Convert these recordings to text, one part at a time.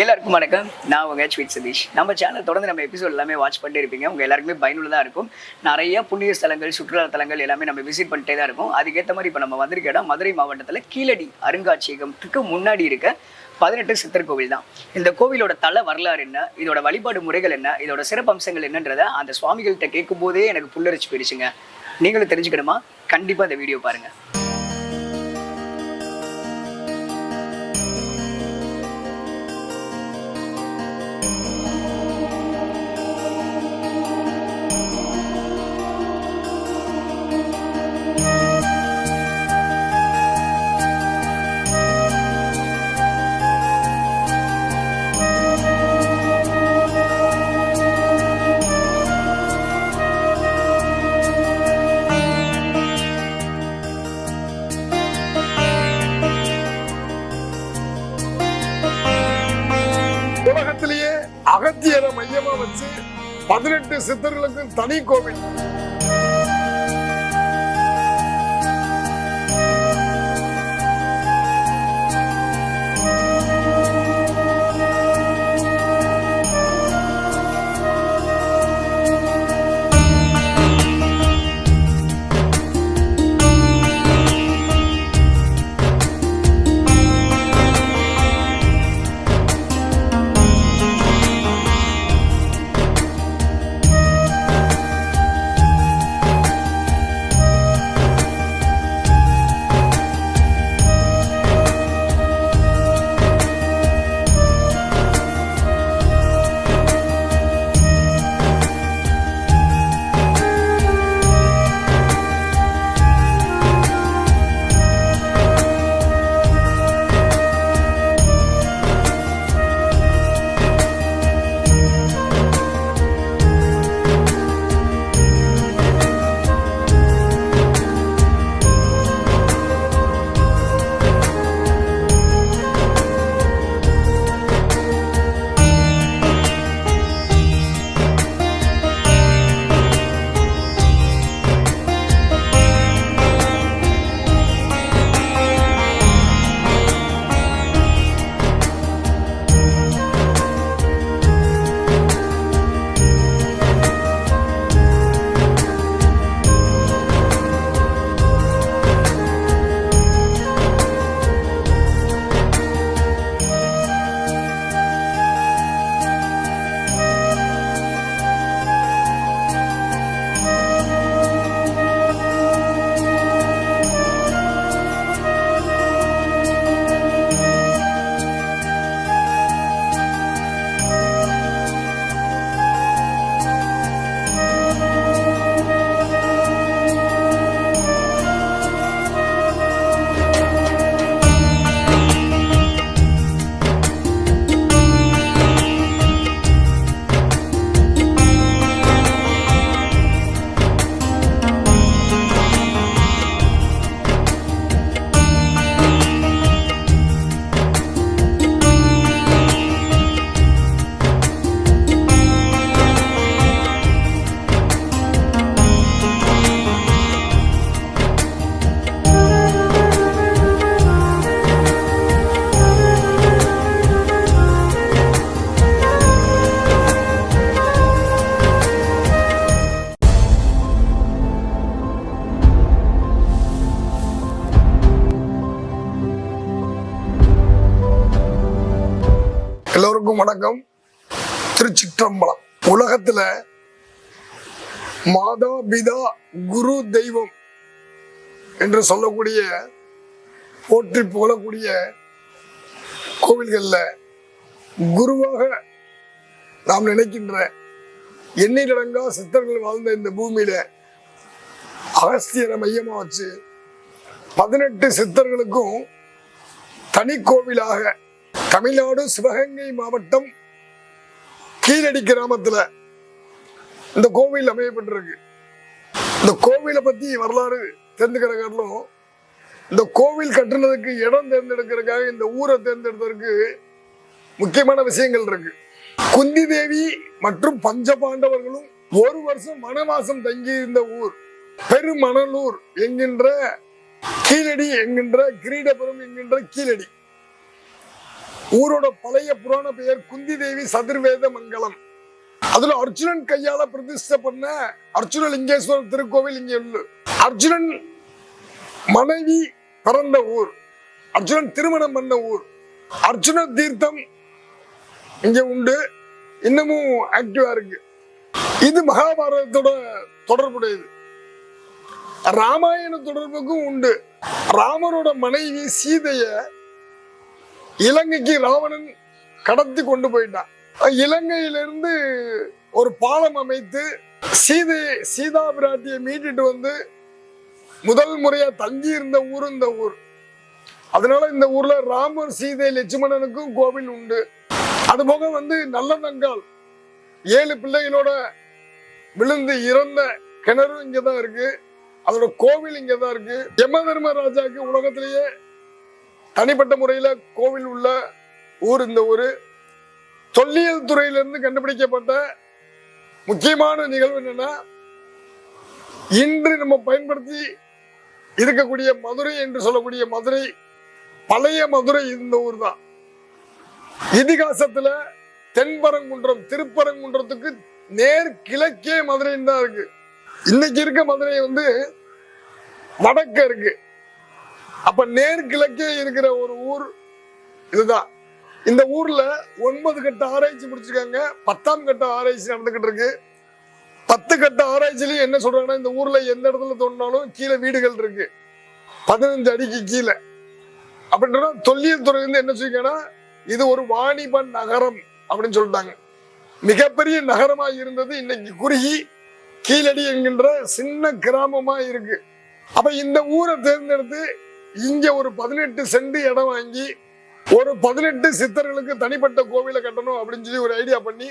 எல்லாருக்கும் வணக்கம். நான் உங்க ஸ்வீட் சதீஷ். நம்ம சேனல் தொடர்ந்து நம்ம எபிசோட் எல்லாமே வாட்ச் பண்ணிட்டு இருப்பீங்க. உங்க எல்லாருக்குமே பயனுள்ளதா இருக்கும். நிறைய புண்ணிய ஸ்தலங்கள் சுற்றுலா தலங்கள் எல்லாமே நம்ம விசிட் பண்ணிட்டே தான் இருக்கும். அதுக்கேற்ற மாதிரி இப்போ நம்ம வந்திருக்க இடம் மதுரை மாவட்டத்தில் கீழடி அருங்காட்சியகத்துக்கு முன்னாடி இருக்க பதினெட்டு சித்தர் கோவில் தான். இந்த கோவிலோட தல வரலாறு என்ன? இதோட வழிபாடு முறைகள் என்ன? இதோட சிறப்பம்சங்கள் என்னன்றதை அந்த சுவாமிகள்கிட்ட கேட்கும் போதே எனக்கு புல்லரிச்சு போயிடுச்சுங்க. நீங்களும் தெரிஞ்சுக்கணுமா? கண்டிப்பா இந்த வீடியோ பாருங்க. பதினெட்டு சித்தர்களுக்கு தனி கோவில். எல்லோருக்கும் வணக்கம். திருச்சிற்றம்பலம். உலகத்துல மாதா பிதா குரு தெய்வம் என்று சொல்லக்கூடிய போற்றி புகழக்கூடிய கோவில்கள்ல குருவாக நாம் நினைக்கின்ற எண்ணிலடங்கா சித்தர்கள் வாழ்ந்த இந்த பூமியில அகஸ்தியரை மையமா வச்சு பதினெட்டு சித்தர்களுக்கும் தனி கோவிலாக தமிழ்நாடு சிவகங்கை மாவட்டம் கீழடி கிராமத்தில் இந்த கோவில் அமையப்பட்டிருக்கு. இந்த கோவிலை பற்றி வரலாறு தெரிஞ்சுக்கிற காரணம் இந்த கோவில் கட்டுனதுக்கு இடம் தேர்ந்தெடுக்கிறதுக்காக இந்த ஊரை தேர்ந்தெடுத்ததற்கு முக்கியமான விஷயங்கள் இருக்கு. குந்தி தேவி மற்றும் பஞ்சபாண்டவர்களும் ஒரு வருஷம் வனவாசம் தங்கி இருந்த ஊர். பெருமணலூர் என்கின்ற கீழடி என்கின்ற கிரீடபுரம் என்கின்ற கீழடி. ஊரோட பழைய புராண பெயர் குந்தி தேவி சதுர்வேத மங்கலம் அதுல அர்ஜுனன் கையால பிரதிஷ்டை பண்ண அர்ஜுன லிங்கேஸ்வரர் திருக்கோவில் இங்க உள்ள அர்ஜுனன் மனைவி பிறந்த ஊர். அர்ஜுனன் திருமணம் பண்ண ஊர். அர்ஜுன தீர்த்தம் இங்க உண்டு. இன்னமும் ஆக்டிவா இருக்கு. இது மகாபாரதத்தோட தொடர்புடையது. ராமாயண தொடர்புக்கும் உண்டு. ராமரோட மனைவி சீதைய இலங்கைக்கு ராவணன் கடத்தி கொண்டு போயிட்டான். இலங்கையிலிருந்து ஒரு பாலம் அமைத்து சீதை சீதா பிராட்டியை மீட்டுட்டு வந்து முதல் முறையா தங்கி இருந்த ஊர் இந்த ஊர். அதனால இந்த ஊர்ல ராமர் சீதை லட்சுமணனுக்கும் கோவில் உண்டு. அது போக வந்து நல்லதங்கால் ஏழு பிள்ளைகளோட விழுந்து இறந்த கிணறும் இங்கதான் இருக்கு. அதோட கோவில் இங்கதான் இருக்கு. யம தர்மராஜாக்கு உலகத்திலேயே தனிப்பட்ட முறையில கோவில் உள்ள ஊர் இந்த ஊரு. தொல்லியல் துறையிலிருந்து கண்டுபிடிக்கப்பட்ட முக்கியமான நிகழ்வு என்னன்னா இன்று நம்ம பயன்படுத்தி இருக்கக்கூடிய மதுரை என்று சொல்லக்கூடிய மதுரை பழைய மதுரை இந்த ஊர் தான் இதிகாசத்துல தென்பரங்குன்றம் திருப்பரங்குன்றத்துக்கு நேர் கிழக்கே மதுரைன்னு தான் இருக்கு. இன்னைக்கு இருக்க மதுரை வந்து வடக்க இருக்கு. அப்ப நேர்கிழக்கே இருக்கிற ஒரு ஊர் இதுதான். இந்த ஊர்ல ஒன்பது கட்ட ஆராய்ச்சி முடிச்சிருக்காங்க. பத்தாம் கட்ட ஆராய்ச்சி நடந்துகிட்டு இருக்கு. பத்து கட்ட ஆராய்ச்சிலையும் என்ன சொல்றாங்கன்னா இந்த ஊர்ல எந்த இடத்துல தோணினாலும் கீழே வீடுகள் இருக்கு. பதினஞ்சு அடிக்கு கீழே. அப்படின்றா தொல்லியல் துறை வந்து என்ன சொல்லிக்கன்னா இது ஒரு வாணிப நகரம் அப்படின்னு சொல்லிட்டாங்க. மிகப்பெரிய நகரமா இருந்தது இன்னைக்கு குறுகி கீழடி என்கின்ற சின்ன கிராமமா இருக்கு. அப்ப இந்த ஊரை தேர்ந்தெடுத்து இங்க ஒரு பதினெட்டு சென்ட் இடம் வாங்கி ஒரு பதினெட்டு சித்தர்களுக்கு தனிப்பட்ட கோவிலை கட்டணும் அப்படின்னு சொல்லி ஒரு ஐடியா பண்ணி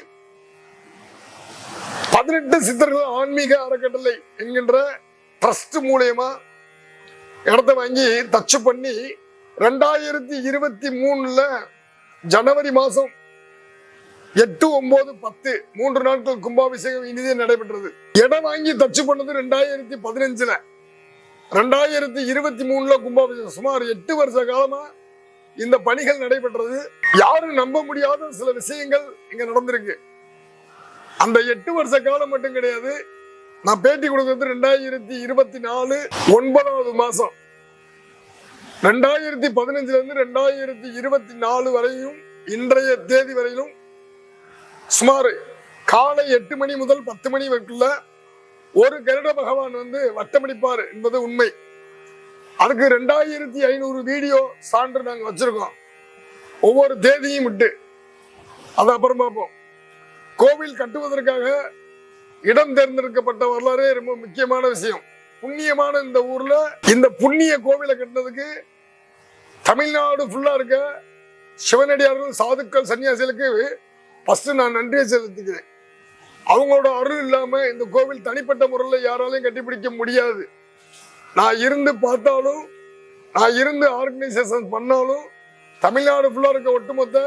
பதினெட்டு சித்தர்கள் ஆன்மீக அறக்கட்டளை என்கின்ற ட்ரஸ்ட் மூலயமா இடத்த வாங்கி தச்சு பண்ணி ரெண்டாயிரத்தி இருபத்தி மூணுல ஜனவரி மாசம் எட்டு ஒன்பது பத்து மூன்று நாட்கள் கும்பாபிஷேகம் இனிதே நடைபெற்றது. இடம் வாங்கி தச்சு பண்ணது ரெண்டாயிரத்தி பதினஞ்சுல. ரெண்டாயிரத்தி இருபத்தி மூணுல கும்பாபிஷேகம் சுமார் எட்டு வருஷ காலமா இந்த பணிகள் நடைபெற்றது. யாரும் நம்ப முடியாத சில விஷயங்கள் இங்க நடந்திருக்கு. அந்த எட்டு வருஷ காலம் மட்டும் கிடையாது. நான் பேட்டி கொடுக்கறது ரெண்டாயிரத்தி இருபத்தி நாலு ஒன்பதாவது மாசம். ரெண்டாயிரத்தி பதினஞ்சுல இருந்து ரெண்டாயிரத்தி இருபத்தி நாலு வரையும் இன்றைய தேதி வரையிலும் சுமார் காலை எட்டு மணி முதல் பத்து மணி வரைக்குள்ள ஒரு கருட பகவான் வந்து வட்டமடிப்பார் என்பது உண்மை. அதுக்கு ரெண்டாயிரத்தி ஐநூறு வீடியோ சான்று நாங்க வச்சிருக்கோம். ஒவ்வொரு தேதியும் விட்டு அது அப்புறம் பார்ப்போம். கோவில் கட்டுவதற்காக இடம் தேர்ந்தெடுக்கப்பட்ட வரலாறே ரொம்ப முக்கியமான விஷயம். புண்ணியமான இந்த ஊர்ல இந்த புண்ணிய கோவிலை கட்டினதுக்கு தமிழ்நாடு ஃபுல்லா இருக்க சிவனடியார்கள் சாதுக்கள் சன்னியாசிகளுக்கு ஃபர்ஸ்ட் நான் நன்றியை செலுத்திக்கிறேன். அவங்களோட அருள் இல்லாம இந்த கோவில் தனிப்பட்ட முறையில் யாராலையும் கட்டிப்பிடிக்க முடியாது. நான் இருந்து பார்த்தாலும் நான் இருந்து ஆர்கனைசேஷன் பண்ணாலும் தமிழ்நாடு ஃபுல்லாக இருக்க ஒட்டுமொத்த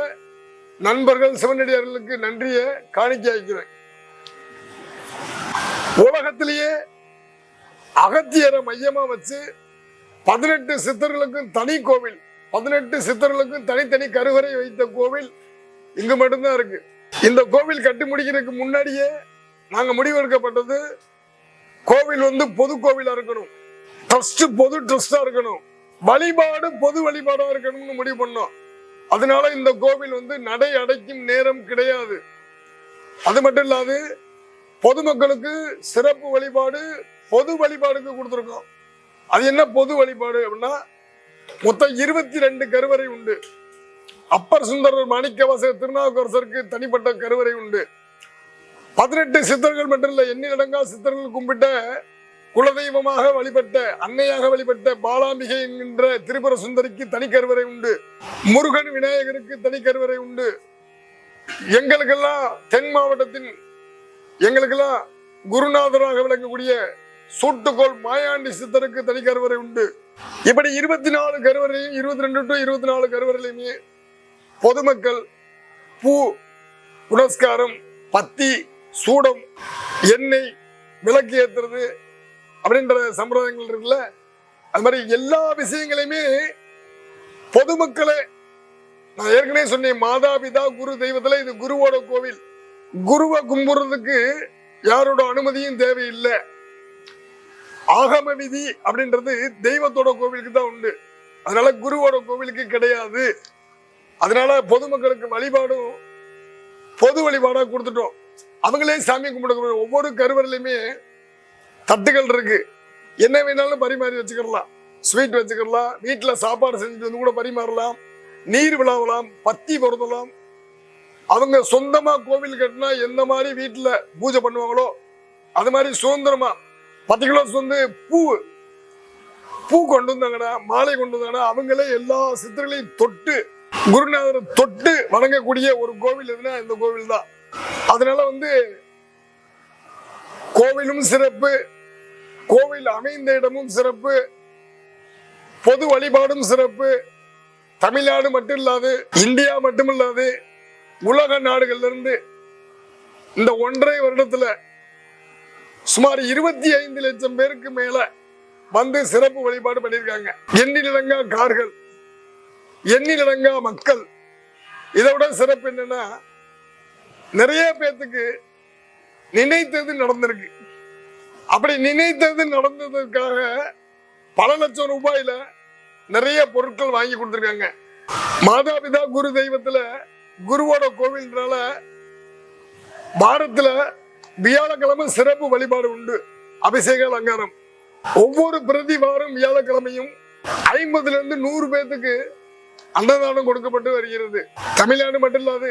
நண்பர்கள் சிவனடியார்களுக்கு நன்றியை காணிக்க வைக்கிறேன். உலகத்திலேயே அகத்தியரை மையமா வச்சு பதினெட்டு சித்தர்களுக்கும் தனி கோவில் பதினெட்டு சித்தர்களுக்கும் தனித்தனி கருவறை வைத்த கோவில் இங்கு மட்டும்தான் இருக்கு. இந்த கோவில் கட்டி முடிக்கிறதுக்கு முன்னாடியே நாங்க முடிவெடுக்கப்பட்டது கோவில் வந்து பொது கோவிலா இருக்கணும். ட்ரஸ்ட் பொது ட்ரஸ்டா இருக்கணும். வழிபாடு பொது வழிபாடா இருக்கணும்னு முடிவு பண்ணோம். அதனால இந்த கோவில் வந்து நடை அடைக்கும் நேரம் கிடையாது. அது மட்டும் இல்லாது பொதுமக்களுக்கு சிறப்பு வழிபாடு பொது வழிபாடுக்கு கொடுத்துருக்கோம். அது என்ன பொது வழிபாடு அப்படின்னா மொத்தம் இருபத்தி ரெண்டு கருவறை உண்டு. அப்பர் சுந்தரர் மாணிக்கவாசகர் திருநாவுக்கரசருக்கு தனிப்பட்ட கருவறை உண்டு. பதினெட்டு சித்தர்கள் மட்டும் இல்லை எண்ணிலடங்கா சித்தர்கள் கும்பிட்ட குலதெய்வமாக வழிபட்ட அன்னையாக வழிபட்ட பாலாம்பிகை என்கின்ற திரிபுர சுந்தரிக்கு தனி கருவறை உண்டு. முருகன் விநாயகருக்கு தனி கருவறை உண்டு. எங்களுக்கெல்லாம் தென் மாவட்டத்தின் எங்களுக்கெல்லாம் குருநாதராக விளங்கக்கூடிய சூட்டுக்கோள் மாயாண்டி சித்தருக்கு தனி கருவறை உண்டு. இப்படி இருபத்தி நாலு கருவறையும் இருபத்தி ரெண்டு டு இருபத்தி நாலு கருவறையிலுமே பொதுமக்கள் பூ புனஸ்காரம் பத்தி சூடம் எண்ணெய் விளக்கு ஏத்துறது அப்படின்ற சம்பிரதாயங்கள் இருக்குல்ல? அது மாதிரி எல்லா விஷயங்களையுமே பொதுமக்களை நான் ஏற்கனவே சொன்னேன் மாதா பிதா குரு தெய்வத்துல இது குருவோட கோவில். குருவை கும்பிடுறதுக்கு யாரோட அனுமதியும் தேவையில்லை. ஆகம விதி அப்படின்றது தெய்வத்தோட கோவிலுக்கு தான் உண்டு. அதனால குருவோட கோவிலுக்கு கிடையாது. அதனால பொதுமக்களுக்கு வழிபாடும் பொது வழிபாடா கொடுத்துட்டோம். அவங்களே சாமி கும்பிட ஒவ்வொரு கருவறையிலுமே தட்டுகள் இருக்கு. என்ன வேணாலும் பரிமாறி வச்சுக்கலாம் ஸ்வீட் வச்சுக்கிடலாம். வீட்டில் சாப்பாடு செஞ்சுட்டு வந்து கூட பரிமாறலாம். நீர் விழாவலாம் பத்தி பொருத்தலாம். அவங்க சொந்தமா கோவில் கட்டினா எந்த மாதிரி வீட்டில் பூஜை பண்ணுவாங்களோ அது மாதிரி சுதந்திரமா பத்து கிலோ வந்து பூ பூ கொண்டு வந்தாங்கன்னா மாலை கொண்டு வந்தாங்கன்னா அவங்களே எல்லா சித்தர்களையும் தொட்டு குருநாதர் தொட்டு வணங்கக்கூடிய ஒரு கோவில் எதுனா இந்த கோவில் தான் அதனால வந்து கோவிலும் சிறப்பு கோவில் அமைந்த இடமும் சிறப்பு பொது வழிபாடும் சிறப்பு. தமிழ்நாடு மட்டும் இல்லாது இந்தியா மட்டும் இல்லாது உலக நாடுகள்ல இருந்து இந்த ஒன்றரை வருடத்துல சுமார் இருபத்தி ஐந்து லட்சம் பேருக்கு மேல வந்து சிறப்பு வழிபாடு பண்ணியிருக்காங்க. எண்ணிலடங்கா கார்கள் எண்ணிலடங்கா மக்கள். இதை விட சிறப்பு என்னன்னா நிறைய பேத்துக்கு நினைத்தது நடந்திருக்கு. அப்படி நினைத்தது நடந்ததற்காக பல லட்சம் ரூபாயில நிறைய பொருட்கள் வாங்கி கொடுத்துருக்காங்க. மாதாபிதா குரு தெய்வத்துல குருவோட கோவில்னால வாரத்துல வியாழக்கிழமை சிறப்பு வழிபாடு உண்டு. அபிஷேக அலங்காரம். ஒவ்வொரு பிரதி வாரம் வியாழக்கிழமையும் ஐம்பதுல இருந்து நூறு பேத்துக்கு அன்னதானம் கொடுக்கப்பட்டு வருகிறது. தமிழ்நாடு மட்டும் இல்லாது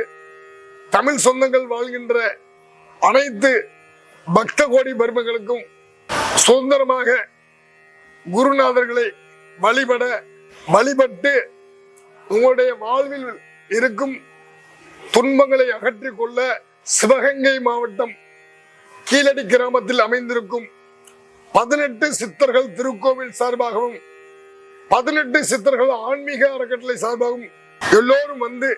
தமிழ் சொந்தங்கள் வாழ்கின்ற அனைத்து பக்த கோடி பருமங்களுக்கும் சுதந்திரமாக குருநாதர்களை வழிபட வழிபட்டு உங்களுடைய வாழ்வில் இருக்கும் துன்பங்களை அகற்றிக் கொள்ள சிவகங்கை மாவட்டம் கீழடி கிராமத்தில் அமைந்திருக்கும் பதினெட்டு சித்தர்கள் திருக்கோவில் சார்பாகவும் பதினெட்டு சித்தர்கள் ஆன்மீக அறக்கட்டளை சார்பாகவும் எல்லோரும் வந்து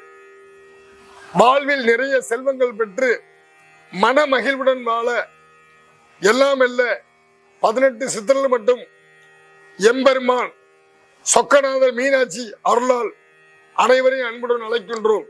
வாழ்வில் நிறைய செல்வங்கள் பெற்று மன மகிழ்வுடன் வாழ எல்லாம் அல்ல பதினெட்டு சித்தர்கள் மட்டும் எம்பெருமான் சொக்கநாதர் மீனாட்சி அருளால் அனைவரையும் அன்புடன் அழைக்கின்றோம்.